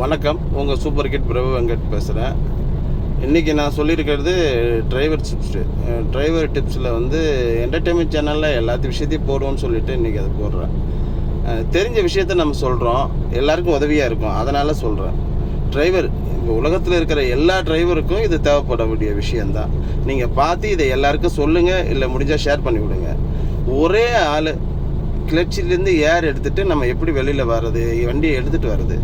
வணக்கம். உங்கள் super kit பிரபு வெங்கட் பேசுகிறேன் இன்றைக்கி நான் சொல்லியிருக்கிறது டிரைவர் டிப்ஸு டிரைவர் டிப்ஸில் வந்து என்டர்டெயின்மெண்ட் சேனலில் எல்லாத்து விஷயத்தையும் போடுவோம்னு சொல்லிட்டு இன்றைக்கி அதை போடுறேன். தெரிஞ்ச விஷயத்த நம்ம சொல்கிறோம் எல்லாருக்கும் உதவியாக இருக்கும். அதனால் சொல்கிறேன் டிரைவர் இந்த உலகத்தில் இருக்கிற எல்லா டிரைவருக்கும் இது தேவைப்பட வேண்டிய விஷயந்தான் நீங்கள் பார்த்து இதை எல்லாருக்கும் சொல்லுங்கள் இல்லை முடிஞ்சால் ஷேர் பண்ணி விடுங்க. ஒரே ஆள் கிளர்ச்சியிலேருந்து ஏர் எடுத்துகிட்டு நம்ம எப்படி வெளியில் வர்றது வண்டியை எடுத்துகிட்டு வர்றது.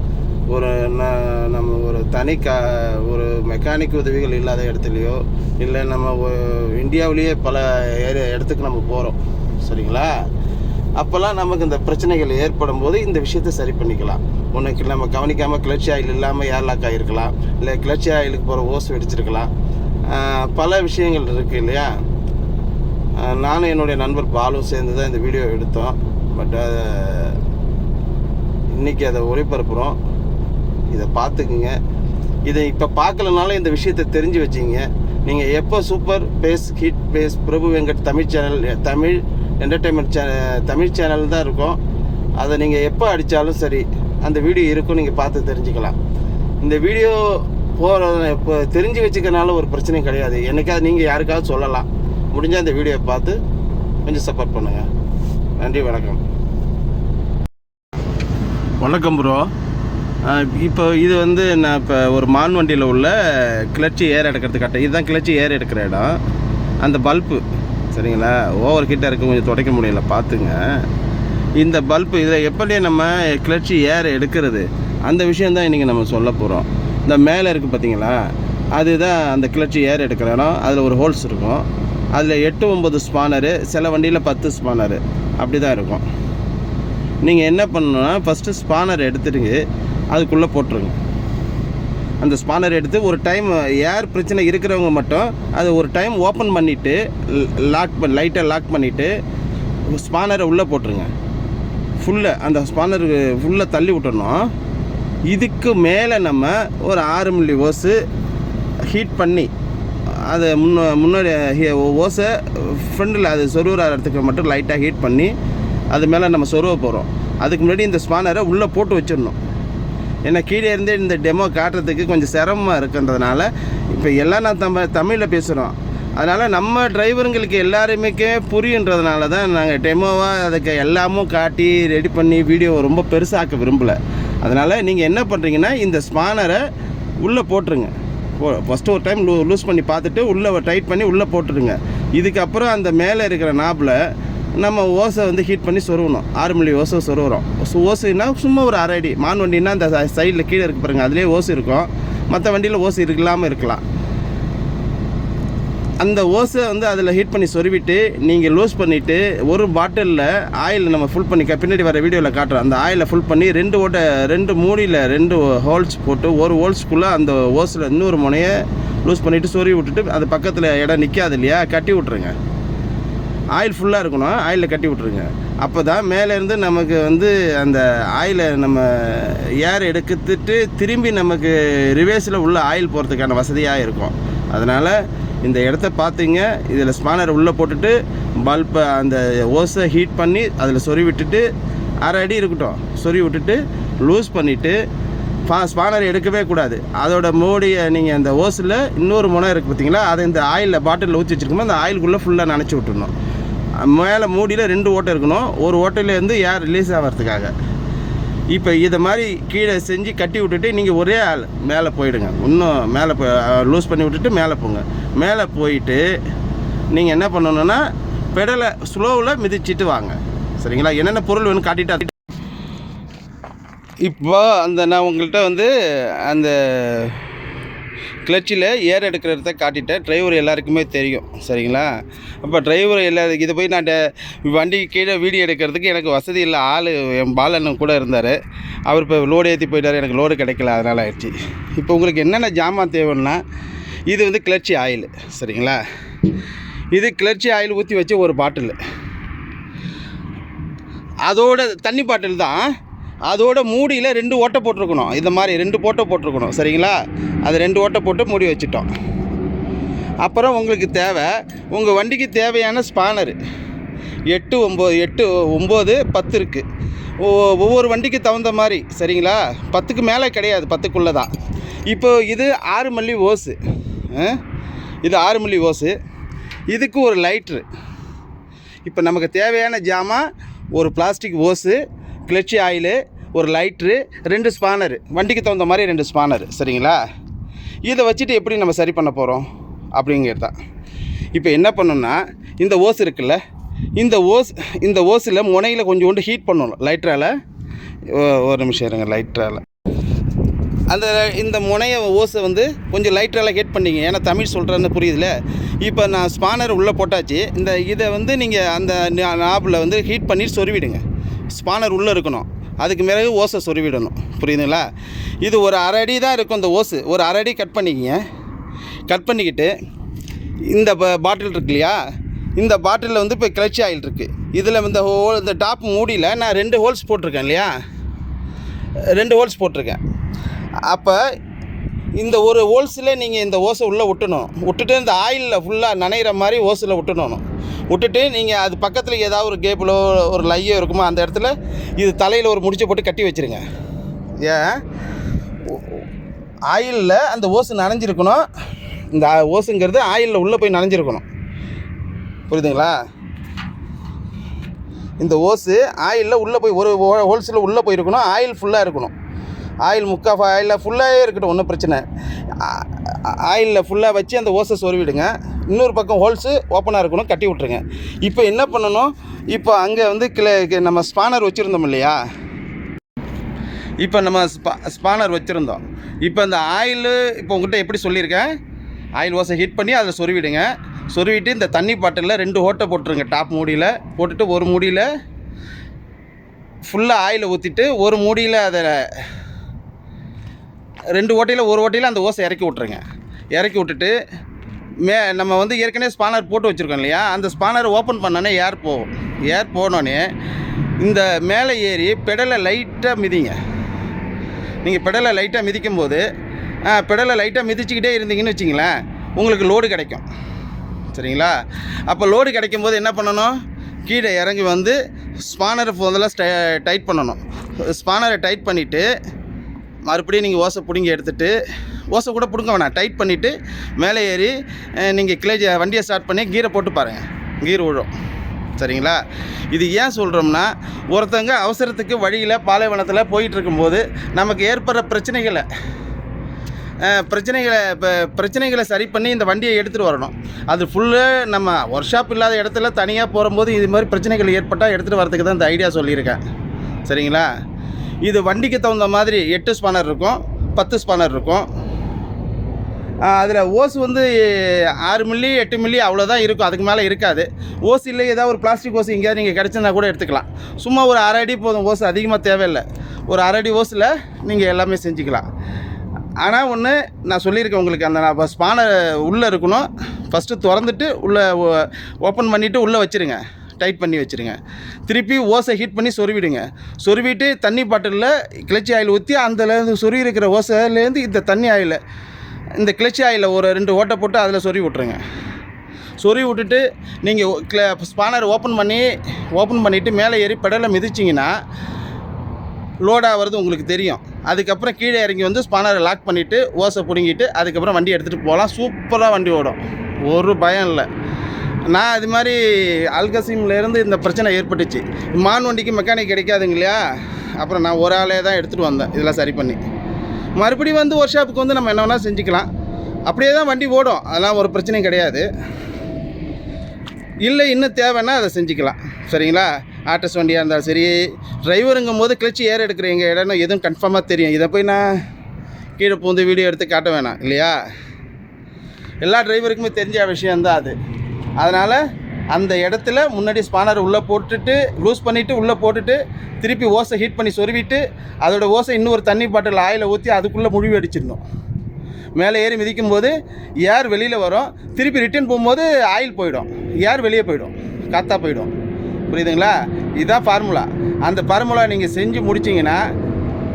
ஒரு ந- நம்ம ஒரு தனி கா ஒரு மெக்கானிக் உதவிகள் இல்லாத இடத்துலையோ இல்லை நம்ம இந்தியாவிலேயே பல ஏரியா இடத்துக்கு நம்ம போகிறோம் சரிங்களா? அப்போல்லாம் நமக்கு இந்த பிரச்சனைகள் ஏற்படும் போது இந்த விஷயத்தை சரி பண்ணிக்கலாம். உனக்கு நம்ம கவனிக்காமல் கிளர்ச்சி ஆயில் இல்லாமல் ஏர்லாக் ஆகிருக்கலாம் இல்லை கிளர்ச்சி ஆயிலுக்கு போகிற ஓஸ் வெடிச்சிருக்கலாம். பல விஷயங்கள் இருக்குது இல்லையா? நானும் என்னுடைய நண்பர் பாலும் சேர்ந்து தான் இந்த வீடியோ எடுத்தோம். பட் இன்னைக்கு அதை ஒளிபரப்புகிறோம் இதை பார்த்துக்குங்க. இதை இப்போ பார்க்கலனாலும் இந்த விஷயத்தை தெரிஞ்சு வச்சிங்க. நீங்கள் எப்போ சூப்பர் பேஸ் ஹிட் பேஸ் பிரபு வெங்கட் தமிழ் சேனல் தமிழ் என்டர்டெயின்மெண்ட் சே தமிழ் சேனல் தான் இருக்கும். அதை நீங்கள் எப்போ அடித்தாலும் சரி அந்த வீடியோ இருக்கும் நீங்கள் பார்த்து தெரிஞ்சுக்கலாம். இந்த வீடியோ போகிற இப்போ தெரிஞ்சு வச்சுக்கனால ஒரு பிரச்சனையும் கிடையாது. என்னைக்காவது நீங்கள் யாருக்காவது சொல்லலாம். முடிஞ்சால் இந்த வீடியோவை பார்த்து கொஞ்சம் சப்போர்ட் பண்ணுங்கள் நன்றி வணக்கம். வணக்கம் ப்ரோ இப்போ இது வந்து நான் இப்போ ஒரு மான் வண்டியில் உள்ள கிளர்ச்சி ஏர் எடுக்கிறதுக்காட்ட இதுதான் கிளர்ச்சி ஏர் எடுக்கிற இடம். அந்த பல்பு சரிங்களா? ஓவர் கிட்ட இருக்கு கொஞ்சம் துடைக்க முடியல பார்த்துங்க இந்த பல்பு இதில் எப்படி நம்ம கிளர்ச்சி ஏர் எடுக்கிறது? அந்த விஷயம் தான் இன்றைக்கி நம்ம சொல்ல போகிறோம் இந்த மேலே இருக்குது பார்த்தீங்களா அதுதான் அந்த கிளர்ச்சி ஏர் எடுக்கிற இடம். அதில் ஒரு ஹோல்ஸ் இருக்கும். அதில் எட்டு ஒம்பது ஸ்பானரு சில வண்டியில் பத்து ஸ்பானரு. அப்படி தான் இருக்கும். நீங்கள் என்ன பண்ணணும்னா ஃபஸ்ட்டு ஸ்பானர் எடுத்துடுங்க அதுக்குள்ளே போட்டுருங்க. அந்த ஸ்பானர் எடுத்து ஒரு டைம் ஏர் பிரச்சனை இருக்கிறவங்க மட்டும் அதை ஒரு டைம் ஓப்பன் பண்ணிவிட்டு லாக் பண்ண லைட்டை லாக் பண்ணிவிட்டு ஸ்பானரை உள்ளே போட்டுருங்க. ஃபுல்லாக அந்த ஸ்பானர் ஃபுல்லாக தள்ளி விட்டுறணும். இதுக்கு மேலே நம்ம ஒரு ஆறு மில்லி ஓஸு ஹீட் பண்ணி அதை முன்ன முன்னாடி ஓசை ஓஸை ஃப்ரண்டில் அது சொருகிற இடத்துக்கு மட்டும் லைட்டாக ஹீட் பண்ணி அது மேலே நம்ம சொருவ போகிறோம். அதுக்கு முன்னாடி இந்த ஸ்பானரை உள்ளே போட்டு வச்சிடணும். ஏன்னா கீழே இருந்தே இந்த டெமோ காட்டுறதுக்கு கொஞ்சம் சிரமமாக இருக்குன்றதுனால இப்போ எல்லாம் நான் தம்ப தமிழில் பேசுகிறோம் அதனால் நம்ம டிரைவருங்களுக்கு எல்லாருமேக்கே புரியுன்றதுனால தான் நாங்கள் டெமோவாக அதுக்கு எல்லாமும் காட்டி ரெடி பண்ணி வீடியோவை ரொம்ப பெருசாக்க விரும்பலை. அதனால் நீங்கள் என்ன பண்ணுறீங்கன்னா இந்த ஸ்பானரை உள்ளே போட்டுருங்க. ஃபஸ்ட்டு ஒரு டைம் லூ லூஸ் பண்ணி பார்த்துட்டு உள்ளே டைட் பண்ணி உள்ளே போட்டுருங்க. இதுக்கப்புறம் அந்த மேலே இருக்கிற நாப்பில் நம்ம ஓசை வந்து ஹீட் பண்ணி சொருகணும். ஆறு மில்லி ஓசை சொருகிறோம். ஓசைனா சும்மா ஒரு அரை அடி. மான் வண்டின்னா அந்த சைடில் கீழே இருக்கு பாருங்கள் அதுலேயே ஓசை இருக்கும். மற்ற வண்டியில் ஓசை இருக்கலாமல் இருக்கலாம். அந்த ஓசை வந்து அதில் ஹீட் பண்ணி சொருவிட்டு நீங்கள் லூஸ் பண்ணிவிட்டு ஒரு பாட்டிலில் ஆயில் நம்ம ஃபுல் பண்ணி பின்னாடி வர வீடியோவில் காட்டுறோம் அந்த ஆயிலை ஃபுல் பண்ணி ரெண்டு ஓட்டை ரெண்டு மூடியில் ரெண்டு ஹோல்ஸ் போட்டு ஒரு ஹோல்ஸ்க்குள்ளே அந்த ஓஸில் இன்னொரு முனையை லூஸ் பண்ணிவிட்டு சொருவி விட்டுட்டு அது பக்கத்தில் இடம் நிற்காது இல்லையா கட்டி விட்ருங்க ஆயில் ஃபுல்லாக இருக்கணும். ஆயிலில் கட்டி விட்ருங்க அப்போ தான் மேலேருந்து நமக்கு வந்து அந்த ஆயிலை நம்ம ஏர் எடுத்துட்டு திரும்பி நமக்கு ரிவேஸில் உள்ள ஆயில் போகிறதுக்கான வசதியாக இருக்கும். அதனால் இந்த இடத்த பார்த்தீங்க இதில் ஸ்பானர் உள்ளே போட்டுட்டு பல்பை அந்த ஓஸை ஹீட் பண்ணி அதில் சொறி விட்டுட்டு அரை அடி இருக்கட்டும். சொறி விட்டுட்டு லூஸ் பண்ணிவிட்டு பா ஸ்பானர் எடுக்கவே கூடாது. அதோட மூடியை நீங்கள் அந்த ஓஸில் இன்னொரு முனை இருக்குது பார்த்தீங்களா அதை இந்த ஆயிலில் பாட்டிலில் ஊற்றி வச்சுருக்கோம் அந்த ஆயிலுக்குள்ளே ஃபுல்லாக நனைச்சி விட்டுடணும் மேலே மூடியில் ரெண்டு ஓட்டை இருக்கணும். ஒரு ஓட்டையிலேருந்து ஏர் ரிலீஸ் ஆகிறதுக்காக இப்போ இதை மாதிரி கீழே செஞ்சு கட்டி விட்டுட்டு நீங்கள் ஒரே ஆள் மேலே போயிடுங்க. இன்னும் மேலே போ லூஸ் பண்ணி விட்டுட்டு மேலே போங்க. மேலே போயிட்டு நீங்கள் என்ன பண்ணணுன்னா பெடலை ஸ்லோவில் மிதிச்சிட்டு வாங்க. சரிங்களா? என்னென்ன பொருள் வேணும் காட்டிட்டு இப்போ அந்த நான் உங்கள்கிட்ட வந்து அந்த கிளச்சில் ஏர் எடுக்கிற இடத்த காட்டிட்டேன் டிரைவர் எல்லாருக்குமே தெரியும் சரிங்களா? அப்போ டிரைவர் எல்லா இதை போய் நான் டே- வண்டிக்கு கீழே வீடியோ எடுக்கிறதுக்கு எனக்கு வசதி இல்லை. ஆள் என் பாலண்ணன் கூட இருந்தார். அவர் இப்போ லோடு ஏற்றி போயிட்டார். எனக்கு லோடு கிடைக்கல அதனால் ஆயிடுச்சு. இப்போ உங்களுக்கு என்னென்ன ஜாமான் தேவைன்னா இது வந்து கிளர்ச்சி ஆயில் சரிங்களா? இது கிளர்ச்சி ஆயில் ஊற்றி வச்சு ஒரு பாட்டில். அதோட தண்ணி பாட்டில் தான் அதோட மூடியில் ரெண்டு ஓட்டை போட்டிருக்கணும். இந்த மாதிரி ரெண்டு ஓட்டை போட்டிருக்கணும். சரிங்களா? அது ரெண்டு ஓட்டை போட்டு மூடி வச்சுட்டோம். அப்புறம் உங்களுக்கு தேவை உங்கள் வண்டிக்கு தேவையான ஸ்பானரு. எட்டு ஒம்பது எட்டு ஒம்பது பத்து இருக்குது ஒவ்வொரு வண்டிக்கு தகுந்த மாதிரி சரிங்களா? பத்துக்கு மேலே கிடையாது பத்துக்குள்ளே தான். இப்போ இது ஆறு மல்லி ஓஸு இது ஆறு மல்லி ஓஸு இதுக்கு ஒரு லைட்ரு. இப்போ நமக்கு தேவையான ஜாமான் ஒரு பிளாஸ்டிக் ஓஸு கிளச்சி ஆயிலு ஒரு லைட்ரு ரெண்டு ஸ்பானரு. வண்டிக்கு தகுந்த மாதிரி ரெண்டு ஸ்பானரு சரிங்களா? இதை வச்சுட்டு எப்படி நம்ம சரி பண்ண போகிறோம் அப்படிங்கிறது தான். இப்போ என்ன பண்ணணும்னா இந்த ஓஸ் இருக்குல்ல இந்த ஓஸ் இந்த ஓஸில் முனையில் கொஞ்சோண்டு ஹீட் பண்ணணும் லைட்ரால் ஒரு நிமிஷம் இருங்க லைட்ரால் அந்த இந்த முனைய ஓஸை வந்து கொஞ்சம் லைட்ரால் ஹீட் பண்ணிங்க. ஏன்னா தமிழ் சொல்கிறேன்னு புரியுதுல. இப்போ நான் ஸ்பானர் உள்ளே போட்டாச்சு. இந்த இதை வந்து நீங்கள் அந்த நாபில் வந்து ஹீட் பண்ணி சொருவிடுங்க. ஸ்பானர் உள்ளே இருக்கணும். அதுக்கு பிறகு ஓசை சொருவிடணும். புரியுதுங்களா? இது ஒரு அரை அடி தான் இருக்கும் இந்த ஓசு. ஒரு அரை அடி கட் பண்ணிக்கிங்க. கட் பண்ணிக்கிட்டு இந்த பாட்டில் இருக்கு இல்லையா? இந்த பாட்டிலில் வந்து இப்போ கிளச்சி ஆயில் இருக்குது இதில் இந்த ஹோல் இந்த டாப் மூடியில் நான் ரெண்டு ஹோல்ஸ் போட்டிருக்கேன் இல்லையா? ரெண்டு ஹோல்ஸ் போட்டிருக்கேன். அப்போ இந்த ஒரு ஹோல்ஸில் நீங்கள் இந்த ஓஸை உள்ளே விட்டணும் விட்டுட்டு இந்த ஆயிலில் ஃபுல்லாக நனைகிற மாதிரி ஓஸில் விட்டுணும் விட்டுட்டு நீங்கள் அது பக்கத்தில் ஏதாவது ஒரு கேப்பிலோ ஒரு லையோ இருக்குமோ அந்த இடத்துல இது தலையில் ஒரு முடிச்சை போட்டு கட்டி வச்சுருங்க. ஏன்? ஆயிலில் அந்த ஓஸு நனைஞ்சிருக்கணும். இந்த ஓஸுங்கிறது ஆயிலில் உள்ளே போய் நனைஞ்சிருக்கணும். புரியுதுங்களா? இந்த ஓஸு ஆயிலில் உள்ளே போய் ஒரு ஹோல்சேலில் உள்ளே போயிருக்கணும். ஆயில் ஃபுல்லாக இருக்கணும். ஆயில் முக்கால் ஆயிலில் ஃபுல்லாகவே இருக்கட்டும் ஒன்றும் பிரச்சனை. ஆயிலில் ஃபுல்லாக வச்சு அந்த ஓசை சொருவிடுங்க இன்னொரு பக்கம் ஹோல்ஸு ஓப்பனாக இருக்கணும் கட்டி விட்ருங்க இப்போ என்ன பண்ணணும்? இப்போ அங்கே வந்து கிளை நம்ம ஸ்பானர் வச்சுருந்தோம் இல்லையா? இப்போ நம்ம ஸ்பா ஸ்பானர் வச்சுருந்தோம். இப்போ இந்த ஆயிலு இப்போ உங்கள்கிட்ட எப்படி சொல்லியிருக்கேன்? ஆயில் ஓசை ஹீட் பண்ணி அதில் சொருவிடுங்க. சொருவிட்டு இந்த தண்ணி பாட்டிலில் ரெண்டு ஓட்டை போட்டுருங்க. டாப் மூடியில். போட்டுட்டு ஒரு மூடியில் ஃபுல்லாக ஆயிலை ஊற்றிட்டு ஒரு மூடியில் அதை ரெண்டு ஓட்டையில் ஒரு ஓட்டையில் அந்த ஓசை இறக்கி விட்ருங்க இறக்கி விட்டுட்டு மே நம்ம வந்து ஏற்கனவே ஸ்பானர் போட்டு வச்சுருக்கோம் இல்லையா? அந்த ஸ்பானர் ஓப்பன் பண்ணோன்னே ஏர் போகும் ஏர் போனோடனே இந்த மேலே ஏறி பெடலை லைட்டாக மிதிங்க. நீங்கள் பெடலை லைட்டாக மிதிக்கும் போது பெடலை லைட்டாக மிதிச்சுக்கிட்டே இருந்தீங்கன்னு வச்சிங்களேன் உங்களுக்கு லோடு கிடைக்கும். சரிங்களா? அப்போ லோடு கிடைக்கும் போது என்ன பண்ணணும்? கீழே இறங்கி வந்து ஸ்பானரை முதல்ல ஸ்டை டைட் பண்ணணும். ஸ்பானரை டைட் பண்ணிவிட்டு மறுபடியும் நீங்கள் ஓசை பிடுங்கி எடுத்துகிட்டு ஓசை கூட பிடுங்க வேணாம். டைட் பண்ணிவிட்டு மேலே ஏறி நீங்கள் கிளேஜ் வண்டியை ஸ்டார்ட் பண்ணி கீரை போட்டு பாருங்கள் கீர் விழும் சரிங்களா? இது ஏன் சொல்கிறோம்னா ஒருத்தங்க அவசரத்துக்கு வழியில் பாலைவனத்தில் போயிட்டுருக்கும்போது நமக்கு ஏற்படுற பிரச்சனைகளை பிரச்சனைகளை இப்போ பிரச்சனைகளை சரி பண்ணி இந்த வண்டியை எடுத்துகிட்டு வரணும். அது ஃபுல்லாக நம்ம ஒர்க் ஷாப் இல்லாத இடத்துல தனியாக போகும்போது இது மாதிரி பிரச்சனைகள் ஏற்பட்டால் எடுத்துகிட்டு வரதுக்கு தான் இந்த ஐடியா சொல்லியிருக்கேன். சரிங்களா? இது வண்டிக்கு தகுந்த மாதிரி எட்டு ஸ்பானர் இருக்கும் பத்து ஸ்பானர் இருக்கும். அதில் ஓஸ் வந்து ஆறு மில்லி எட்டு மில்லி அவ்வளோதான் இருக்கும் அதுக்கு மேலே இருக்காது. ஓஸ் இல்லை ஏதாவது ஒரு பிளாஸ்டிக் ஓஸ் எங்கேயாவது நீங்கள் கிடச்சிருந்தா கூட எடுத்துக்கலாம். சும்மா ஒரு அரை அடி போதும் ஓஸ் அதிகமாக தேவையில்லை. ஒரு அரை அடி ஓஸில் நீங்கள் எல்லாமே செஞ்சுக்கலாம். ஆனால் ஒன்று நான் சொல்லியிருக்கேன் உங்களுக்கு அந்த நான் ஸ்பானர் உள்ளே இருக்கணும். ஃபஸ்ட்டு திறந்துட்டு உள்ளே ஓப்பன் பண்ணிவிட்டு உள்ளே வச்சுருங்க. டைட் பண்ணி வச்சுருங்க. திருப்பி ஓசை ஹீட் பண்ணி சொருவிடுங்க. சொருவிட்டு தண்ணி பாட்டிலில் கிளச்சி ஆயில் ஊற்றி அந்தலேருந்து சொருவி இருக்கிற ஓசைலேருந்து இந்த தண்ணி ஆயில் இந்த கிளச்சி ஆயிலில் ஒரு ரெண்டு ஓட்டை போட்டு அதில் சொருவி விட்ருங்க சொருவி விட்டுட்டு நீங்கள் கிள ஸ்பானர் ஓப்பன் பண்ணி ஓப்பன் பண்ணிவிட்டு மேலே ஏறி பெடலை மிதிச்சிங்கன்னா லோடாக வருது உங்களுக்கு தெரியும். அதுக்கப்புறம் கீழே இறங்கி வந்து ஸ்பானரை லாக் பண்ணிவிட்டு ஓசை பிடுங்கிட்டு அதுக்கப்புறம் வண்டி எடுத்துகிட்டு போகலாம். சூப்பராக வண்டி ஓடும். ஒரு பயம் இல்லை. நான் இது மாதிரி அல்கசிம்லேருந்து இந்த பிரச்சனை ஏற்பட்டுச்சு. மான் வண்டிக்கு மெக்கானிக் கிடைக்காதுங்க இல்லையா அப்புறம் நான் ஒரு ஆளே தான் எடுத்துகிட்டு வந்தேன். இதெல்லாம் சரி பண்ணி. மறுபடியும் வந்து ஒர்க் ஷாப்புக்கு வந்து நம்ம என்ன வேணால் செஞ்சுக்கலாம். அப்படியே தான் வண்டி ஓடும். அதெல்லாம் ஒரு பிரச்சனையும் கிடையாது. இல்லை இன்னும் தேவைன்னா அதை செஞ்சுக்கலாம். சரிங்களா? ஆர்டிஸ்ட் வண்டியாக இருந்தாலும் சரி டிரைவருங்கும் போது கிளச்சி ஏற எடுக்கிற எங்கள் இடம்னு எதுவும் கன்ஃபார்மாக தெரியும். இதை போய் நான் கீழே பூந்து வீடியோ எடுத்து காட்ட வேணாம். இல்லையா? எல்லா டிரைவருக்குமே தெரிஞ்ச விஷயந்தான் அது. அதனால் அந்த இடத்துல முன்னாடி ஸ்பானர் உள்ளே போட்டுட்டு லூஸ் பண்ணிவிட்டு உள்ளே போட்டுட்டு திருப்பி ஓசை ஹீட் பண்ணி சொருவிட்டு அதோட ஓசை இன்னொரு தண்ணி பாட்டில் ஆயிலை ஊற்றி அதுக்குள்ளே முழுவி அடிச்சிடணும். மேலே ஏறி மிதிக்கும் போது ஏர் வெளியில் வரும். திருப்பி ரிட்டர்ன் போகும்போது ஆயில் போயிடும். ஏர் வெளியே போயிடும். காத்தா போயிடும். புரியுதுங்களா? இதுதான் ஃபார்முலா அந்த ஃபார்முலா நீங்கள் செஞ்சு முடிச்சிங்கன்னா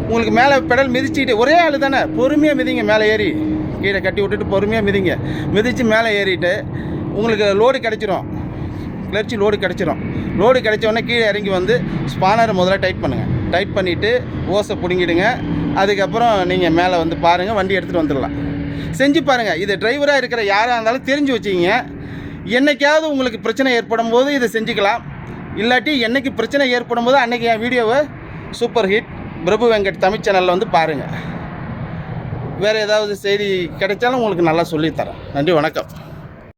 உங்களுக்கு மேலே பெடல் மிதிச்சுக்கிட்டு ஒரே ஆள் தானே? பொறுமையாக மிதிங்க மேலே ஏறி. கீழே கட்டி விட்டுட்டு பொறுமையாக மிதிங்க. மிதித்து மேலே ஏறிட்டு உங்களுக்கு லோடு கிடச்சிரும். கிளர்ச்சி லோடு கிடச்சிரும். லோடு கிடைச்சோடனே கீழே இறங்கி வந்து ஸ்பானரை முதல்ல டைட் பண்ணுங்கள் டைட் பண்ணிவிட்டு ஓசை பிடுங்கிடுங்க. அதுக்கப்புறம் நீங்கள் மேலே வந்து பாருங்கள் வண்டி எடுத்துகிட்டு வந்துடலாம் செஞ்சு பாருங்கள் இது டிரைவராக இருக்கிற யாராக இருந்தாலும் தெரிஞ்சு வச்சுக்கிங்க. என்னைக்காவது உங்களுக்கு பிரச்சனை ஏற்படும் போது இதை செஞ்சுக்கலாம். இல்லாட்டி என்னைக்கு பிரச்சனை ஏற்படும் போது அன்றைக்கி என் வீடியோவை சூப்பர் ஹிட் பிரபு வெங்கட் தமிழ் சேனலில் வந்து பாருங்கள் வேறு ஏதாவது செய்தி கிடைச்சாலும் உங்களுக்கு நல்லா சொல்லித்தரேன் நன்றி வணக்கம்.